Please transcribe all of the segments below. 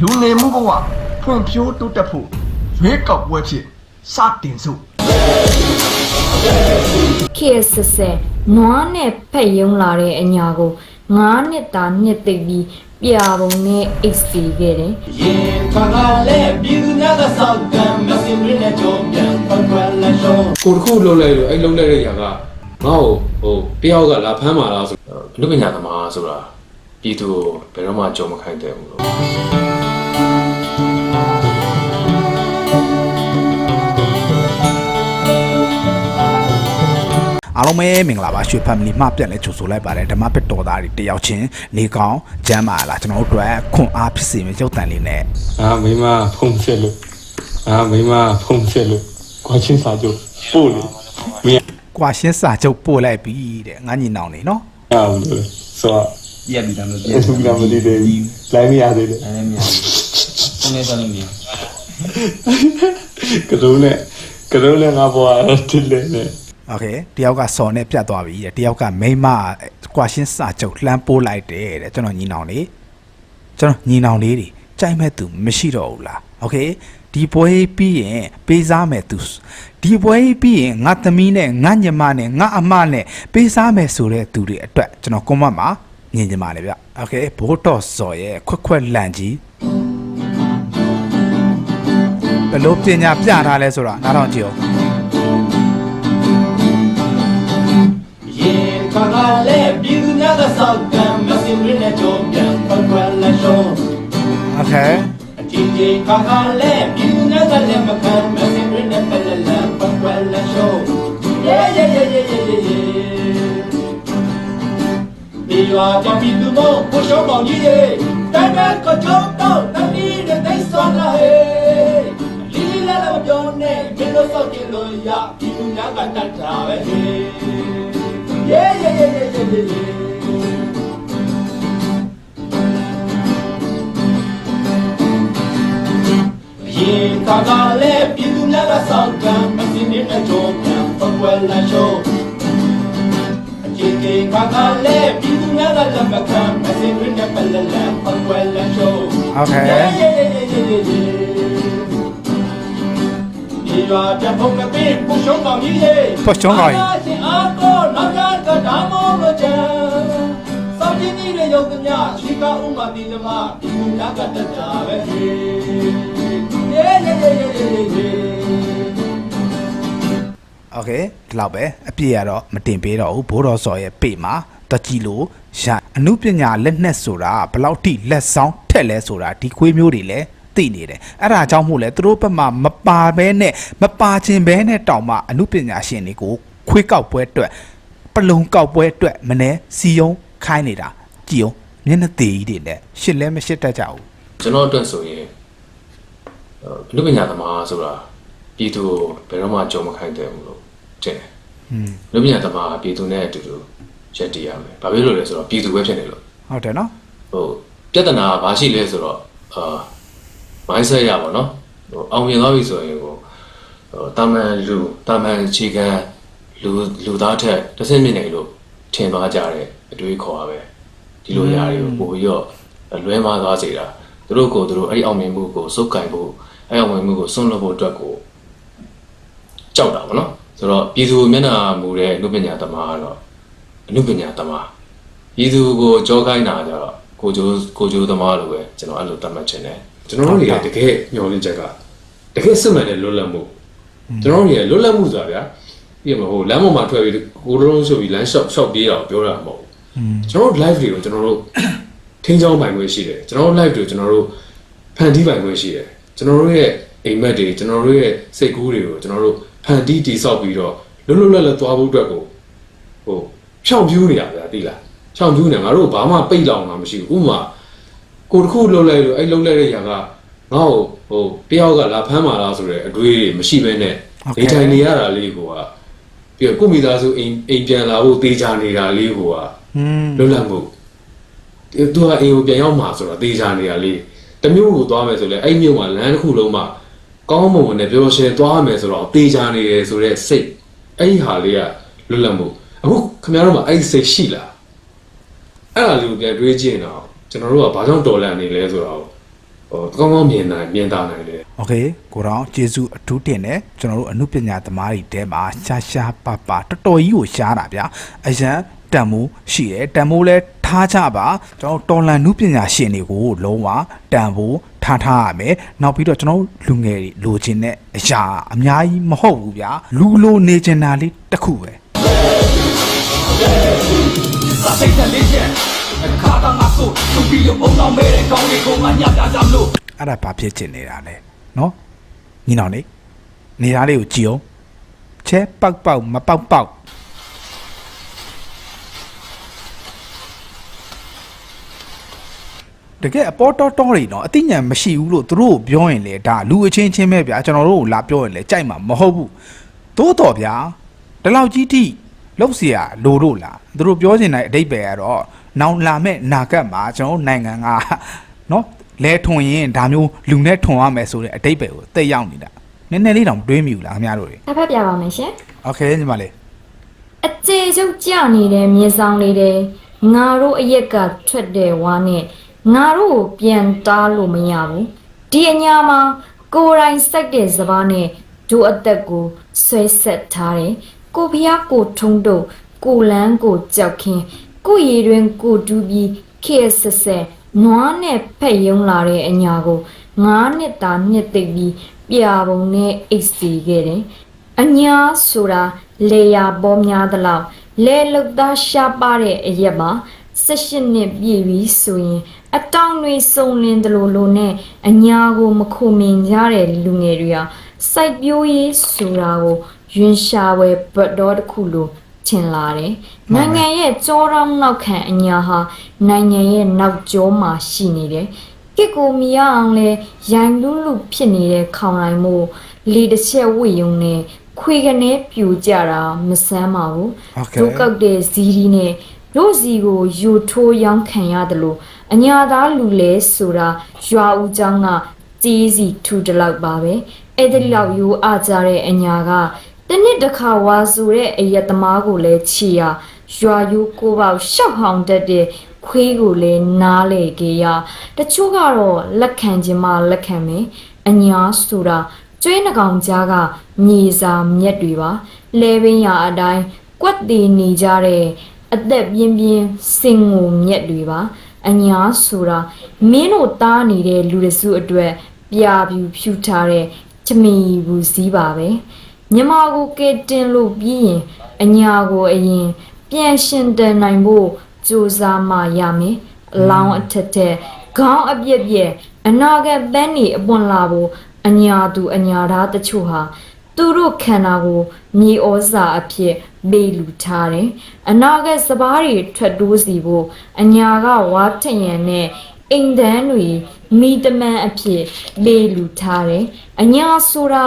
လူနေမှုဘဝဖွံ့ဖြိုးတိုးတက်ဖို့ရွေးကောက်ပွဲဖြစ်စတင်စို့ ခေတ်ဆက်ဆက်နွားနဲ့ဖက်ယုံလာတဲ့အညာကိုငါးနှစ်သာနှစ်သိပ်ပြီးပြာပုံနဲ့အိတ်စီခဲ့တယ် ရင်ခါခါလဲပြည်သူများကစောက်ကံမစင်ရင်းနဲ့ကြုံပြန်ပတ်ကွယ်လက်ရှုံး ကိုတစ်ခုလှုပ်လိုက်လို့အဲ့လှုပ်လိုက်တဲ့ຢာကငါ့ကိုဟိုတယောက်ကလာဖမ်းมาလားဆိုအနုပညာသမားဆိုတာပြည်သူကိုဘယ်တော့မှကြုံမခိုင်းတဲ့ဘူးလို့ အားလုံးပဲမင်္ဂလာပါရွှေ family မှပြန်လဲကြိုဆိုလိုက်ပါတယ်ဓမ္မပစ်တော်သားတွေတယောက်ချင်းနေကောင်းကျမ်းမာလားကျွန်တော်တို့အတွက်ခွန်အားဖြစ်စေမယ့်ရုပ်တံလေးနဲ့အာမိမဖုံးချက်လို့အာမိမဖုံးချက်လို့ကွာချင်းစာချုပ်ပို့လို့မင်းကွာရှင်းစာချုပ်ပို့လိုက်ပြီတဲ့ငါညီနောင်နေနော်အားဘူးလို့ဆိုတော့ပြက်ပြီးတော့မပြပြည့်စုံတာမသိသေးဘူးလိုင်းမရသေးတယ်အဲ့ဒါမရဘူး။ ကိုနေတော့လည်းမရဘူး ကတုံးနဲ့ကတုံးနဲ့ငါဘွားတစ်လဲနဲ့ โอเคတယောက်ကစော်နဲ့ပြတ်သွားပြီတဲ့တယောက်ကမိမကွာရှင်းစာချုပ်လှမ်းပို့လိုက်တယ်တဲ့ကျွန်တော်ညီနောင်လေးကျွန်တော်ညီနောင်လေးတွေကြိုက်မဲ့သူမရှိတော့ဘူးလားโอเคဒီပွဲပြီးရင်ပေးစားမယ်သူဒီပွဲပြီးရင်ငါသမီးနဲ့ငါညီမနဲ့ငါအမနဲ့ပေးစားမယ်ဆိုတဲ့သူတွေအတွက်ကျွန်တော်ကွန်မန့်မှာမြင်ကြပါလေဗျโอเคဘိုးတော်စော်ရဲ့ခွက်ခွက်လန့်ကြီး ဘယ်လိုပညာပြထားလဲဆိုတာနားထောင်ကြည့်အောင် ရင်ခါခါလဲပြည်သူများကစောက်ကံမစင်ရင်းနဲ့ကြုံပြန်ပတ်ကွယ်လက်ရှုံး โอเค အချင်းချင်းခါခါလဲပြည်သူများကလည်းမခံမစင်ရင်းနဲ့ပလက်လန်ပတ်ကွယ်လက်ရှုံး Yeah yeah yeah yeah yeah yeah yeah ဒီရွာကြပြည်သူမို့ဘုရှောင်းမောင်ကြီးရေတိုင်းမဲ့ကကြုံတော့တမီးနဲ့သိစွမ်းလာဟေးလီလီလာလာမပြော နဲ့မင်းတို့စောက်ကြည့်လို့ရပြည်သူများကတတ်တာပဲဟေး Yeah yeah yeah yeah yeah yeah yeah ရင်ကာကလည်းပြည်သူများကစောက်ကံမစင်းတဲ့အကျိုးပြန်ပတ်ဝဲလာ ရှုံးအကြည့်ကြည့်ကာကလည်းပြည်သူများကလက်မခံမစင်းရင်းနဲ့ပလလန်ပတ်ဝဲလာရှုံး โอเค ဒီရွာတဲ့ဘုံကပေးပူရှုံးကောင်ကြီးရေ ပူရှုံးကောင်ကြီး အားချင်းအားကိုနောက်ကကဒါမောလို့ချမ်းစောင့်ကြည့်နေတဲ့ရုပ်သမျှရှိကဥမာတိလမဒီမူများကတတ်တာပဲဟေးယေယေယေယေယေယေ โอเคဒီလောက်ပဲအပြည့်ရတော့မတင်ပေးတော့ဘူးဘိုးတော်စော်ရဲ့ပေမှာတကြည်လို့ရအမှုပညာလက်နက်ဆိုတာဘယ်လောက်ထိလက်ဆောင်ထက်လဲဆိုတာဒီခွေးမျိုးတွေလည်း သိနေတယ်အဲ့ဒါကြောင့်မို့လဲသူတို့ဘက်မှာမပါဘဲနဲ့မပါခြင်းဘဲနဲ့တောင်မှအမှုပညာရှင်တွေကိုခွေးကောက်ပွဲအတွက်ပလုံကောက်ပွဲအတွက်မနေစီယုံခိုင်းနေတာကြည်အောင်မျက်နှာသေးကြီးတွေနဲ့ရှစ်လဲမရှစ်တတ်ကြဘူးကျွန်တော်အတွက်ဆိုရင်အနုပညာသမားဆိုတာပြည်သူကိုဘယ်တော့မှကြုံမခိုင်းတဲ့ဘူးလို့ထင်တယ်အနုပညာသမားကပြည်သူနဲ့အတူတူရက်တည်ရမယ်ဘာဖြစ်လို့လဲဆိုတော့ပြည်သူပဲဖြစ်နေလို့ဟုတ်တယ်နော်ဟိုပြဿနာကဘာရှိလဲဆိုတော့အာ mindset ရပါတော့ဟိုအောင်မြင်သွားပြီဆိုရင်ကိုဟိုတာမန်လူတာမန်ခြေခံလူလူသားထက်တစ်ဆင့်မြင့်နေလို့ထင်သွားကြတဲ့အတွေးခေါ်ရပဲဒီလိုຢာတွေကိုပို့ပြီးတော့လွဲမှားသွားစေတာသူတို့ကိုသူတို့အဲ့ဒီအောင်မြင်မှုကိုစုပ်ကင်ဖို့အဲ့အောင်မြင်မှုကိုစွန့်လွတ်ဖို့အတွက်ကိုကြောက်တာဗောနော်ဆိုတော့ပြည်သူမျက်နှာမူတဲ့အနုပညာသမားကတော့အနုပညာသမားပြည်သူကိုကြောခိုင်းတာကြတော့ကိုကျိုးကိုကျိုးသမားလိုပဲကျွန်တော်အဲ့လိုသတ်မှတ်ချင်တယ် ကျွန်တော်တို့တွေကတကယ်ညှော်လင့်ချက်ကတကယ်စစ်မှန်တဲ့လွတ်လပ်မှုကျွန်တော်တို့တွေကလွတ်လပ်မှုဆိုတာဗျာပြီးတော့ဟိုလမ်းပေါ်မှာထွက်ပြီးကိုရုံးဆိုပြီးလမ်းလျှောက်လျှောက်ပြေးတာကိုပြောတာမဟုတ်ဘူးကျွန်တော်တို့ live တွေကိုကျွန်တော်တို့ထိန်းချောင်းပိုင်ခွင့်ရှိတယ်ကျွန်တော်တို့ live တွေကိုကျွန်တော်တို့ဖန်တီးပိုင်ခွင့်ရှိတယ်ကျွန်တော်တို့ရဲ့အိမ်မက်တွေကျွန်တော်တို့ရဲ့စိတ်ကူးတွေကိုကျွန်တော်တို့ဖန်တီးတည်ဆောက်ပြီးတော့လွတ်လွတ်လပ်လပ်သွားဖို့အတွက်ကိုဟိုဖြောင်ပြူးနေရဗျာသိလားဖြောင်ပြူးနေငါတို့ဘာမှပိတ်လောင်တာမရှိဘူးဥပမာ ကိုတစ်ခုလှုပ်လိုက်လို့အဲ့လှုပ်လိုက်တဲ့ຢာကငါ့ကိုဟိုတယောက်ကလာဖမ်းမာလားဆိုတဲ့အတွေးတွေမရှိဘဲနဲ့နေထိုင်နေရတာလေးကိုကပြီးတော့ကိုမိသားစုအိမ်အိမ်ပြန်လာဖို့တေးချနေတာလေးကိုက อืม လွတ်လပ်မှုသူကအိမ်ကိုပြန်ရောက်မှာဆိုတော့တေးချနေတာလေးတမျိုးကိုသွားမယ်ဆိုလဲအဲ့မျိုးမှာလမ်းတစ်ခုလုံးမှာကောင်းမွန်မွန်နဲ့ပျော်ရွှင်သွားမယ်ဆိုတော့တေးချနေတယ်ဆိုတော့စိတ်အဲ့ဒီဟာလေးကလွတ်လပ်မှုအခုခင်ဗျားတို့မှာအဲ့ဒီစိတ်ရှိလား အဲ့ဒါလေးကိုပြန်တွေးကြည့်ရင်တော့ ကျွန်တော်တို့ကဘာကြောင့်တော်လန်နေလဲဆိုတော့ ဟိုကောင်းကောင်းမြင်နိုင်မြင်တာနိုင်တယ် โอเคကိုတော်ကျေးဇူးအထူးတင်တယ်ကျွန်တော်တို့အမှုပညာသမားတွေတဲမှာရှားရှားပါပါတော်တော်ကြီးကိုရှားတာဗျာအရန်တန်မိုးရှိတယ်တန်မိုးလဲထားကြပါကျွန်တော်တော်လန်နုပညာရှင်တွေကိုလုံးဝတန်ဖိုးထားထားရမယ်နောက်ပြီးတော့ကျွန်တော်လူငယ်တွေလိုချင်တဲ့အရာအများကြီးမဟုတ်ဘူးဗျာလူလိုနေချင်တာလေးတစ်ခုပဲ စာစိတ်နဲ့လေးချက် အခါကငါဆိုသူပြီးလို့ပုံတော်မဲတဲ့ကောင်းလေးကိုငါညပြကြမလို့ အဲ့ဒါဘာဖြစ်ချင်နေတာလဲနော်ညီနောင်လေးနေသားလေးကိုကြည်အောင်ချဲပေါက်ပေါက်မပေါက်ပေါက်တကယ်အပေါ်တော်တော်တွေနော်အသိဉာဏ်မရှိဘူးလို့သူတို့ကိုပြောရင်လေဒါလူအချင်းချင်းပဲဗျာကျွန်တော်တို့ကိုလာပြောရင်လေကြိုက်မှာမဟုတ်ဘူးသို့တော်ဗျာဒီလောက်ကြီးထိလောက်เสียလိုတို့လားသူတို့ပြောချင်တဲ့အတိတ်ပဲကတော့ နောင်လာမဲ့နာကတ်မှာကျွန်တော်တို့နိုင်ငံကနော်လဲထွန်ရင်ဒါမျိုးလူနဲ့ထွန်ရမယ်ဆိုတဲ့အတိတ်ပဲကိုတက်ရောက်နေတာနည်းနည်းလေးတောင်တွေးမိဘူးလားခင်ဗျားတို့တွေ တစ်ဖက်ပြပါမယ်ရှင် โอเคညီမလေး အကျေကျုပ်ကြနေတဲ့မြေဆောင်လေးတဲ့ငါတို့အရက်ကထွက်တဲ့ဝါနဲ့ငါတို့ကိုပြန်တားလို့မရဘူးဒီအညာမှာကိုယ်တိုင်စိုက်တဲ့စပားနဲ့ဒုအသက်ကိုဆွဲဆက်ထားတယ်ကိုဖျားကိုထုံးတော့ကိုလန်းကိုကြောက်ခင်း ကိုရည်တွင်ကိုတူးပြီးခေတ်ဆက်ဆက်နွားနဲ့ဖက်ယုံလာတဲ့အညာကိုငါးနှစ်တာနှစ်သိပ်ပြီးပြာပုံနဲ့အိတ်စီခဲ့တယ်အညာဆိုတာလေယာပေါ်များသလောက်လဲလုတ်သားရှားပါတဲ့အရက်မှာ18နှစ်ပြည့်ပြီဆိုရင် အတောင်တွေစုံလင်တယ်လို့လို့နဲ့အညာကိုမခုမင်ကြတဲ့လူငယ်တွေဟာစိုက်ပျိုးရေးဆိုတာကိုယွင်ရှာဝဲဘတ်တော်တစ်ခုလို ထင်လာတယ်။နိုင်ငံရဲ့ကြောတောင်းနောက်ခံအညာဟာနိုင်ငံရဲ့နောက်ကျောမှာရှိနေတယ်။ကစ်ကိုမီရအောင်လဲရိုင်လူးလူဖြစ်နေတဲ့ခေါင်တိုင်းမို့လေတစ်ချက်ဝိယုံနဲ့ခွေကနေပြူကြတာမဆမ်းပါဘူး โอเค ဒုတ်ကောက်တဲ့ဇီးဒီနဲ့တို့စီကိုယူထိုးရောင်းခံရတယ်လို့အညာသားလူလဲဆိုတာရွာဦးเจ้าကကြီးစီထူတလောက်ပါပဲအဲ့ဒီလောက်ယူအားကြတဲ့အညာက တနစ်တစ်ခါဝါဆိုတဲ့အယက်သမားကိုလည်းချီရရွာယူကိုပေါက်ရှောက်ဟောင်တတ်တဲ့ခွေးကိုလည်းနားလေကြရတချို့ကတော့လက်ခံခြင်းမလက်ခံမယ်အညာဆိုတာကျွေးနှကောင်ကြားကမြေစာမြက်တွေပါလဲပင်ရအတိုင်းကွက်တည်နေကြတဲ့အသက်ပြင်းပြင်းစင်ငိုမြက်တွေပါအညာဆိုတာမင်းတို့တားနေတဲ့လူတစုအတွက်ပြာပြူဖြူထားတဲ့ချမီဘူးစည်းပါပဲ မြမကိုကဲတင်လို့ပြီးရင်အညာကိုအရင် ပြန်ရှင်တန်နိုင်ဖို့ကြိုးစားမှရမယ်အလောင်းအထက်ထက်ခေါင်းအပြက်ပြက်အနာဂတ်ပန်းနေအပွန်လာဖို့အညာသူအညာသားတချို့ဟာသူတို့ခန္ဓာကိုမြေဩဇာအဖြစ်ပေးလူထားတယ်။အနာဂတ်စပားတွေထွက်တိုးစီဖို့အညာကဝါထရံနဲ့အိမ်တန်းတွေ မိတမန်အဖြစ်ပေးလူထားတယ်။အညာဆိုတာ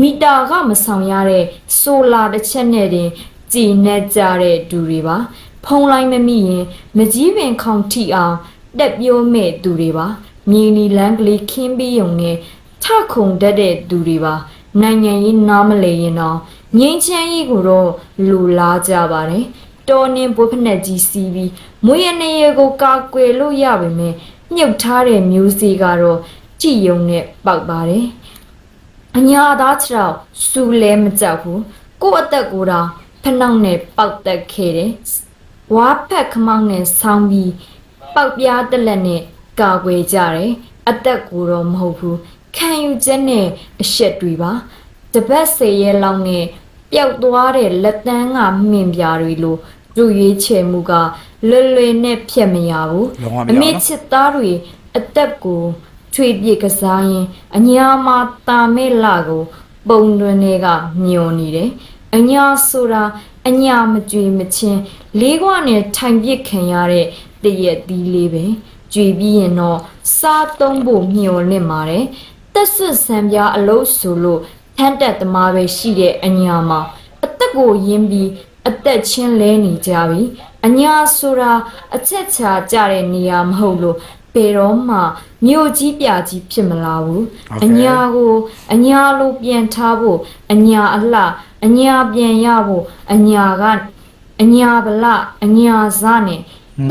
မီတာကမဆောင်ရတဲ့ဆိုလာတစ်ချက်နဲ့တင်ကြည်နဲ့ကြတဲ့ဒူတွေပါ။ဖုံးလိုက်မမိရင်မကြီးပင်ခေါင်ထိအောင်တက်ပြိုးမဲ့သူတွေပါ။မြေနီလန်းကလေးခင်းပြီးုံနဲ့ထခုန်တတ်တဲ့သူတွေပါ။နိုင်ငံရေးနားမလဲရင်တော့ငင်းချမ်းရေးကိုတော့လူလားကြပါတယ်တော်နင်းဘုဖက်နဲ့ကြီးစီးပြီးမွေးရနေရကိုကာကွယ်လို့ရပါမယ် မြုပ်ထားတဲ့မျိုးစေ့ကတော့ကြည်ယုံနဲ့ပေါက်ပါတယ်အညာသားခြေထောက်စူလဲမကြောက်ဘူးကို့အသက်ကိုယ်တော့ဖနှောက်နဲ့ပေါက်တက်ခဲ့တယ်ဝါဖက်ခမောင်းနဲ့ဆောင်းပြီးပေါက်ပြားတက်လက်နဲ့ကာကွယ်ကြတယ်အသက်ကိုတော့မဟုတ်ဘူးခံယူချက်နဲ့အရှက်တွေပါတပတ်စေရဲလောက်နဲ့ပျောက်သွားတဲ့လက်တန်းကမှင်ပြားတွေလို သူ့ရွေးချယ်မှုကလွယ်လွယ်နဲ့ဖြတ်မရဘူးလုံးဝမရဘူးအမေချစ်သားတွေအသက်ကိုချွေပြစ်ကစားရင်အညာမှာတာမဲ့လာကို ပုံတွင်တွေကညွန်နေတယ်အညာဆိုတာအညာမကြွေမချင်းလေးခွနဲ့ထိုင်ပြစ်ခံရတဲ့တရက်သီးလေးပဲကြွေပြီးရင်တော့စားသုံးဖို့မျှော်လင့်ပါတယ်တက်ဆွဆံပြားအလို့ဆိုလို့ထမ်းတက်သမားပဲရှိတဲ့အညာမှာအသက်ကိုယင်းပြီး အသက်ချင်းလဲနေကြပြီအညာဆိုတာအချက်ချာကြတဲ့နေရာမဟုတ်လို့ဘယ်တော့မှမြို့ကြီးပြကြီးဖြစ်မလာဘူး Okay. အညာကိုအညာလိုပြန်ထားဖို့အညာအလှအညာပြန်ရဖို့အညာကအညာဗလအညာစနဲ့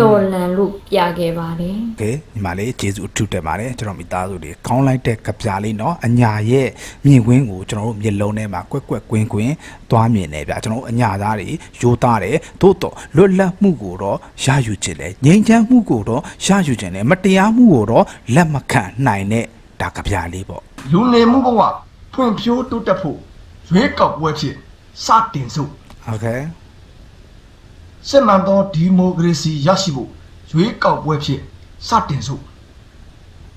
တော်လန်လို့ပြခဲ့ပါတယ် ကဲညီမလေးကျေးဇူးအထူးတင်ပါတယ်ကျွန်တော်မိသားစုတွေခေါင်းလိုက်တဲ့ကပြားလေးเนาะအညာရဲ့မြင်ကွင်းကိုကျွန်တော်တို့မျက်လုံးထဲမှာကွက်ကွက်ကွင်းကွင်းသွားမြင်နေဗျကျွန်တော်တို့အညာသားတွေရိုးသားတယ်သို့တော့လွတ်လပ်မှုကိုတော့ရယူခြင်းလေငြိမ်းချမ်းမှုကိုတော့ရယူခြင်းလေမတရားမှုကိုတော့လက်မခံနိုင်တဲ့ဒါကပြားလေးပေါ့ လူနေမှုဘဝဖွံ့ဖြိုးတိုးတက်ဖို့ရွေးကောက်ပွဲဖြစ်စတင်စို့ โอเค စစ်မှန်သောဒီမိုကရေစီရရှိဖို့ရွေးကောက်ပွဲဖြစ်စတင်စို့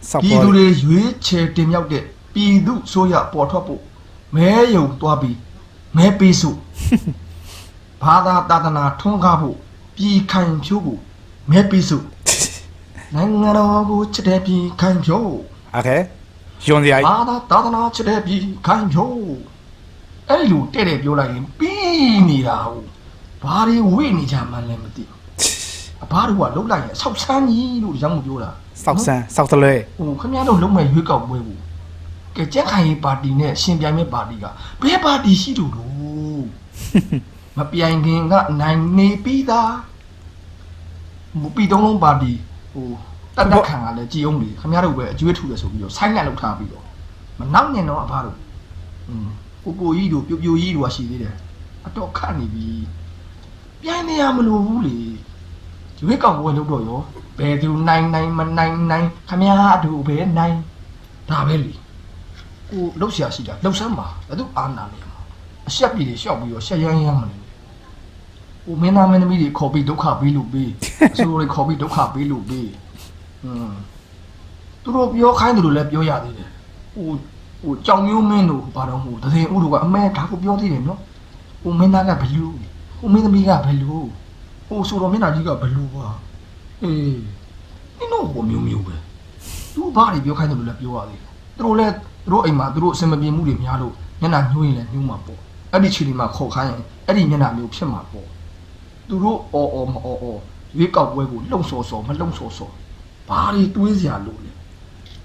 စောက် ပြည် ပေါ် သူတွေရွေးချယ်တင်မြှောက်တဲ့ပြည်သူဆိုရပေါ်ထွက်ဖို့မဲယုံသွားပြီးမဲပေးစို့ ဘာသာတာသနာထွန်းကားဖို့ပြည်ခိုင်ဖြိုးဖို့မဲပေးစို့နိုင်ငံတော်ကိုချစ်တဲ့ပြည်ခိုင်ဖြိုး โอเคယွန်စရာကြီး ဘာသာသာသနာချစ်တဲ့ပြည်ခိုင်ဖြိုးအဲ့ဒီလိုတဲ့တဲ့ပြောလိုက်ရင်ပြီးနေတာဟုတ် ဘာတွေဝိနေကြမှန်းလည်းမသိဘူးအဘတို့ကလှုပ်လိုက်ရင်ဆောက်ဆန်းကြီးလို့ရောင်းမပြောတာစောက်ဆန်းစောက်တလဲဟိုခင်ဗျားတို့လုံးမဲ့ရွေးကောက်ပွဲကိုကဲကြက်ခိုင်ရေးပါတီနဲ့ရှင်ပြိုင်မဲ့ပါတီကဘယ်ပါတီရှိတူလို့မပြိုင်ခင်ကနိုင်နေပြီးသားမပီတုံးလုံးပါတီဟိုတတ်တတ်ခံကလည်းကြည်အောင်လေခင်ဗျားတို့ပဲအကျွေးထူတယ်ဆိုပြီးတော့ဆိုင်းလက်လောက်ထားပြီးတော့မနောက်နဲ့တော့အဖားတို့อืมကိုကိုကြီးတို့ပြိုပြိုကြီးတို့ကရှိသေးတယ်အတော့ခတ်နေပြီ ပြိုင်နေရမလို့ဘူးလေရွေးကောက်ပွဲလုပ်တော့ရောဘယ်သူနိုင်နိုင်မနိုင်နိုင်ခမရအတူပဲနိုင်ဒါပဲလေကိုလှုပ်ရှားရှိတာလှုပ်ဆမ်းပါဘယ်သူအာနာနေမှာအဆက်ပြည်တွေရှောက်ပြီးတော့ရှက်ရမ်းရမ်းမနေကိုမင်းသားမင်းသမီးတွေခေါ်ပြီးဒုက္ခပေးလို့ပေးအဆိုးတွေခေါ်ပြီးဒုက္ခပေးလို့ပေးဟွန်းသူတို့ပြောခိုင်းတယ်လို့လည်းပြောရသေးတယ်ဟိုဟိုကြောင်မျိုးမင်းတို့ဘာတော့ဟိုတရင်ဥတို့ကအမဲဒါကိုပြောသေးတယ်နော်ဟိုမင်းသားကဘလူး ဟိုမင်းသမီးကဘလူးဟိုဆိုတော့မျက်နှာကြီးကဘလူးပါအေးနင်တို့ဟိုမျိုးမျိုးပဲသူဘာတွေပြောခိုင်းတယ်လို့လည်းပြောရသေးတယ်သူတို့လည်းသူတို့အိမ်မှာသူတို့အစင်မပြေမှုတွေများလို့မျက်နှာညှိုးရင်လည်းညှိုးမှာပေါ့အဲ့ဒီခြေတွေမှာခေါ်ခိုင်းရင်အဲ့ဒီမျက်နှာမျိုးဖြစ်မှာပေါ့သူတို့အော်အော်မအော်အော်ရွေးကောက်ပွဲကိုလှုံ့ဆော်ဆော်မလှုံ့ဆော်ဆော်ဘာတွေတွေးစရာလို့လဲ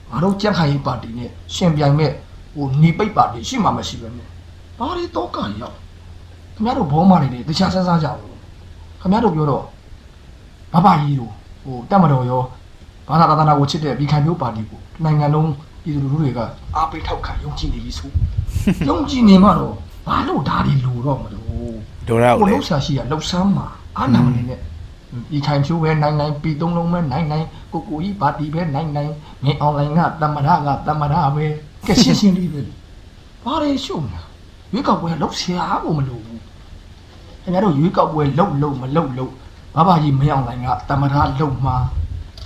ငါတို့ကြက်ခိုင်ရေးပါတီနဲ့ရှင်ပြိုင်မဲ့ဟိုနေပိတ်ပါတီရှိမှမရှိပဲနဲ့ဘာတွေတော့ကန်ရောက် ခင်ဗျားတို့ဘောမတွေနဲ့တခြားဆန်းစားကြဘူးခင်ဗျားတို့ပြောတော့ဘဘကြီးတို့ဟိုတက်မတော်ရောဘာသာသာသနာကိုချစ်တဲ့ပြည်ခိုင်မျိုးပါတီကိုနိုင်ငံလုံးပြည်သူလူထုတွေကအားပေးထောက်ခံယုံကြည်နေပြီဆိုယုံကြည်နေမှတော့ဘာလို့ဒါတွေလိုတော့မလို့ဒေါ်ရကိုကိုလေလှုပ်ရှားရှိရလှုပ်ဆမ်းမှာအားနာမနေနဲ့ပြည်ခိုင်ဖြိုးပဲနိုင်နိုင်ပြည်သုံးလုံးပဲနိုင်နိုင်ကိုကိုကြီးပါတီပဲနိုင်နိုင်မင်းအွန်လိုင်းကတမရကတမရပဲကဲရှင်းရှင်းလေးပဲဘာတွေရှုံနေတာ ရွေးကောက်ပွဲလှုပ်ရှားဖို့မလိုဘူးခင်ဗျားတို့ရွေးကောက်ပွဲလှုပ်လှုပ်မလှုပ်လှုပ်ဘာဘာကြီးမင်းအောင်လိုင်ကတမရလှုပ်မှာ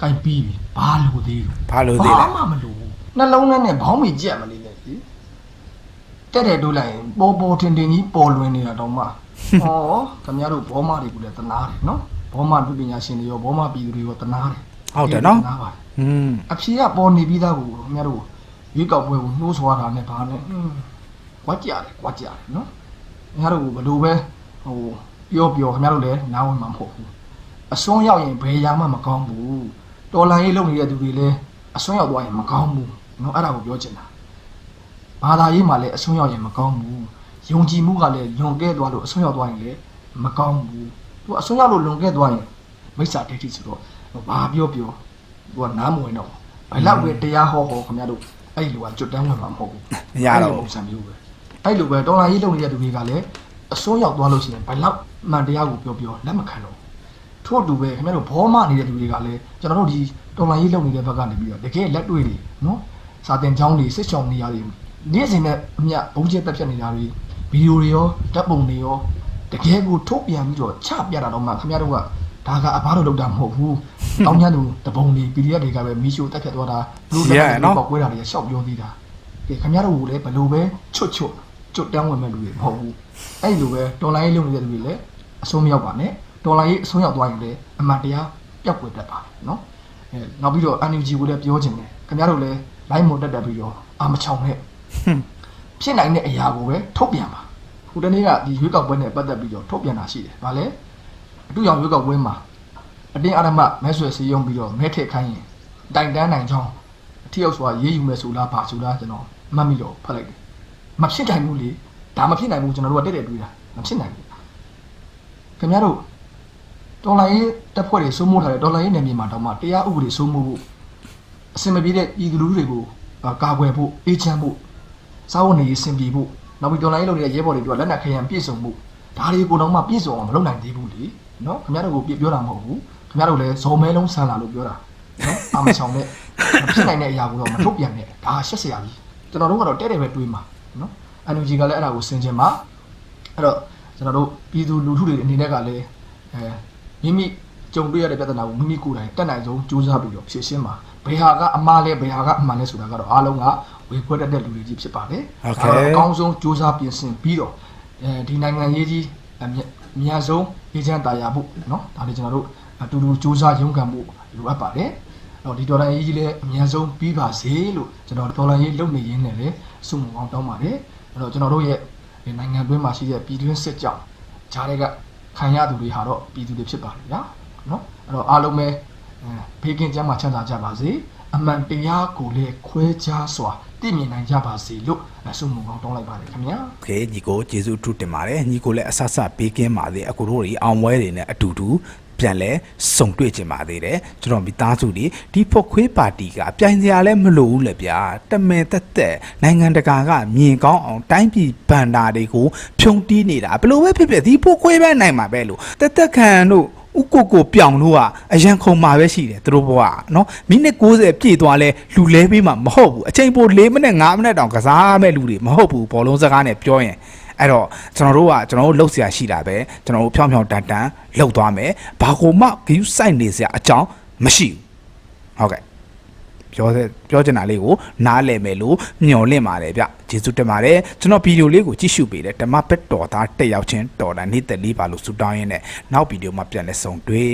ကင်ပြီးပြီဘာလို့သေးဘူးဘာလို့သေးလဲဘာမှမလို့ဘူးနှလုံးထဲနဲ့ဘောင်းမီကြက်မလေးနဲ့ဒီတက်တဲ့တို့လိုက်ရင်ပေါ်ပေါ်တင်တင်ကြီးပေါ်လွင်နေတာတော့မှဩခင်ဗျားတို့ဘောမတွေကလည်းတနာတယ်နော်ဘောမလူပညာရှင်တွေရောဘောမပြည်သူတွေရောတနာတယ်ဟုတ်တယ်နော်တနာပါတယ်อืมအဖြေကပေါ်နေပြီးသားကိုခင်ဗျားတို့ရွေးကောက်ပွဲကိုနှိုးဆွားတာနဲ့ဘာနဲ့ ဟွန်းကွာကြတယ်ကွာကြတယ်နော်ခင်ဗျားတို့ဘယ်လိုပဲဟိုပြောပြောခင်ဗျားတို့လည်းနားဝင်မှာမဟုတ်ဘူးအစွန်းရောက်ရင်ဘယ်ရာမှမကောင်းဘူးတော်လိုင်းရေးလုပ်နေတဲ့သူတွေလည်းအစွန်းရောက်သွားရင်မကောင်းဘူးနော်အဲ့ဒါကိုပြောချင်တာဘာသာရေးမှာလည်းအစွန်းရောက်ရင်မကောင်းဘူးယုံကြည်မှုကလည်းလွန်ကဲသွားလို့အစွန်းရောက်သွားရင်လည်းမကောင်းဘူးသူအစွန်းရောက်လို့လွန်ကဲသွားရင်မိစ္ဆာဒိဋ္ဌိဆိုတော့ဘာပြောပြောသူကနားမဝင်တော့ဘယ်လောက်ပဲတရားဟောဟောခင်ဗျားတို့အဲ့လိုကကျွတ်တန်းဝင်မှာမဟုတ်ဘူးမရတော့အဲ့ဘူးလိုပုံစံမျိုးပဲ အဲ့လိုပဲတော်လာရေးလုပ်နေတဲ့သူတွေကလည်းအစွန်းရောက်သွားလို့ရှိရင်ဘယ်လောက်မှန်တရားကိုပြောပြောလက်မခံတော့ဘူးထို့အတူပဲခင်ဗျားတို့ဘောမနေတဲ့သူတွေကလည်းကျွန်တော်တို့ဒီတော်လာရေးလုပ်နေတဲ့ဘက်ကနေပြီးတော့တကယ်လက်တွေ့တွေနော်စာတင်ချောင်းတွေစစ်ချောင်းနေရာတွေနေ့စဉ်နဲ့အမြဘုံကျက်တက်ဖြတ်နေတာတွေဗီဒီယိုတွေရောဓာတ်ပုံတွေရောတကယ်ကိုထုတ်ပြန်ပြီးတော့ချပြတာတော့မှခင်ဗျားတို့ကဒါကအဘတို့လောက်တာမဟုတ်ဘူး။တောင်းညသူတပုံတွေ PDF တွေကပဲမီရှိုတက်ဖြတ်သွားတာဘလို့တက်ပေါက်ကွဲတာတွေရှောက်ပြောသေးတာ။ဒီခင်ဗျားတို့ကလည်းဘလို့ပဲချွတ်ချွတ် ကျွတ်တန်းဝင်မဲ့လူတွေမဟုတ်ဘူး။အဲ့လိုပဲတော်လိုင်းလုံးနေတဲ့လူတွေလည်းအဆုံးမရောက်ပါနဲ့။တော်လိုင်းအဆုံးရောက်သွားရင်လည်းအမှန်တရားပျောက်ကွယ်တတ်ပါနော်။အဲနောက်ပြီးတော့ NUG ကိုလည်းပြောချင်တယ်။ခင်ဗျားတို့လည်း line မတက်တက်ပြီးတော့အာမချောင်နဲ့ဖြစ်နိုင်တဲ့အရာကိုပဲထုတ်ပြန်ပါခုတနေ့ကဒီရွေးကောက်ပွဲနဲ့ပတ်သက်ပြီးတော့ထုတ်ပြန်တာရှိတယ်။ဗာလဲအတူရောင်ရွေးကောက်ပွဲမှာအတင်းအဓမ္မမဲဆွယ်စည်းရုံးပြီးတော့မဲထည့်ခိုင်းရင်တိုင်တန်းနိုင်ချောင်းအထီရောက်စွာရေးယူမယ်ဆိုလားပါဆိုလားကျွန်တော်မှတ်မိတော့ဖတ်လိုက်တယ်။ မဖြစ်နိုင်ဘူးလေဒါမဖြစ်နိုင်ဘူးကျွန်တော်တို့ကတက်တက်တွေးတာမဖြစ်နိုင်ဘူး။ခင်ဗျားတို့တော်လိုင်းရေးတပ်ဖွဲ့တွေစိုးမိုးထားတဲ့တော်လိုင်းရေးနယ်မြေမှာတောင်မှတရားဥပဒေစိုးမိုးဖို့အစင်မပြေတဲ့ပြည်သူလူထုတွေကိုအာကာကွယ်ဖို့အေးချမ်းဖို့စားဝတ်နေရေးစင်ပြေဖို့နောက်ပြီးတော်လိုင်းရေးလုပ်နေတဲ့ရဲဘော်တွေတို့ကလက်နက်ခဲယံပြည့်စုံမှုဒါတွေကိုတော့မှပြည့်စုံအောင်မလုပ်နိုင်သေးဘူးလေနော်ခင်ဗျားတို့ကိုပြပြောတာမဟုတ်ဘူးခင်ဗျားတို့လည်းဇော်မဲလုံးဆန်လာလို့ပြောတာနော်အာမချောင်နဲ့မဖြစ်နိုင်တဲ့အရာကိုတော့မထုတ်ပြန်နဲ့ဒါရှက်စရာကြီးကျွန်တော်တို့ကတော့တဲ့တယ်ပဲတွေးမှာ နော် NUG ကလည်းအဲ့ဒါကိုဆင်ခြင်မှာအဲ့တော့ကျွန်တော်တို့ပြည်သူလူထုတွေအနေနဲ့ကလည်းအဲမိမိကြုံတွေ့ရတဲ့ပြဿနာကိုမိမိကိုယ်တိုင်တက်နိုင်ဆုံးကြိုးစားပြီးတော့ဖြေရှင်းပါဘယ်ဟာကအမှားလဲဘယ်ဟာကအမှန်လဲဆိုတာကတော့အားလုံးကဝေခွဲတတ်တဲ့လူတွေကြီးဖြစ်ပါတယ် ဟုတ်ကဲ့ ဒါတော့အကောင်းဆုံးကြိုးစားပြင်ဆင်ပြီးတော့အဲဒီနိုင်ငံရေးကြီးအမြတ်အများဆုံးရေးချမ်းတာယာဖို့เนาะဒါလေးကျွန်တော်တို့အတူတူကြိုးစားရုန်းကန်ဖို့လိုအပ်ပါတယ်အဲ့တော့ဒီဒေါ်လာရေးကြီးလည်းအများဆုံးပြီးပါစေလို့ကျွန်တော်ဒေါ်လာရေးလုပ်နေရင်းနဲ့လည်း စုမုံကောင်းတောင်းပါတယ်အဲ့တော့ကျွန်တော်တို့ရဲ့နိုင်ငံတွင်းမှာရှိတဲ့ပြည်တွင်းစစ်ကြောင့်ဂျားတွေကခံရသူတွေဟာတော့ပြည်သူတွေဖြစ်ပါတယ်ဗျာနော်အဲ့တော့အားလုံးပဲဘေးကင်းကျန်းမာချမ်းသာကြပါစေအမှန်တရားကိုလည်းခွဲခြားစွာသိမြင်နိုင်ကြပါစေလို့ဆုမုံကောင်းတောင်းလိုက်ပါတယ်ခင်ဗျာ။ကဲညီကိုကျေးဇူးအထူးတင်ပါတယ်။ညီကိုလည်းအဆအဆဘေးကင်းပါစေ။အကိုတို့တွေအောင်ပွဲတွေနဲ့အတူတူ ပြန်လဲစုံတွေ့ကြပါသေးတယ်ကျွန်တော်မိသားစုတွေဒီဖော့ခွေးပါတီကပြိုင်စရာလည်းမလိုဘူးလေဗျာတမဲတက်တက်နိုင်ငံတကာကမြင်ကောင်းအောင်တိုင်းပြည်ဗန္တာတွေကိုဖြုံတီးနေတာဘလို့ပဲဖြစ်ဖြစ်ဒီဖော့ခွေးပဲနိုင်မှာပဲလို့တက်တက်ခံတို့ဥကိုကိုပြောင်လို့ကအရန်ခုံမှာပဲရှိတယ်သူတို့ဘဝနော်မိနစ်60ပြည့်သွားလဲလူလဲပေးမှာမဟုတ်ဘူးအချိန်ပို4မိနစ်5မိနစ်တောင်ကစားမဲ့လူတွေမဟုတ်ဘူးဘောလုံးစကားနဲ့ပြောရင် အဲ့တော့ကျွန်တော်တို့ကကျွန်တော်တို့လှုပ်เสียရှိတာပဲကျွန်တော်တို့ဖြောင်းဖြောင်းတန်တန်လှုပ်သွားမယ်ဘာကိုမှဂယူးစိုက်နေเสียအကြောင်းမရှိဘူးဟုတ်ကဲ့ပြောတဲ့ပြောချင်တာလေးကိုနားလည်မယ်လို့မျှော်လင့်ပါတယ်ဗျကျေးဇူးတင်ပါတယ်ကျွန်တော်ဗီဒီယိုလေးကိုကြည့်ရှုပေးတယ်ဓမ္မဘက်တော်သားတက်ရောက်ချင်းတော်တာနေ့သက်လေးပါလို့ဆုတောင်းရင်းနဲ့နောက်ဗီဒီယိုမှာပြန်လဲဆုံတွေ့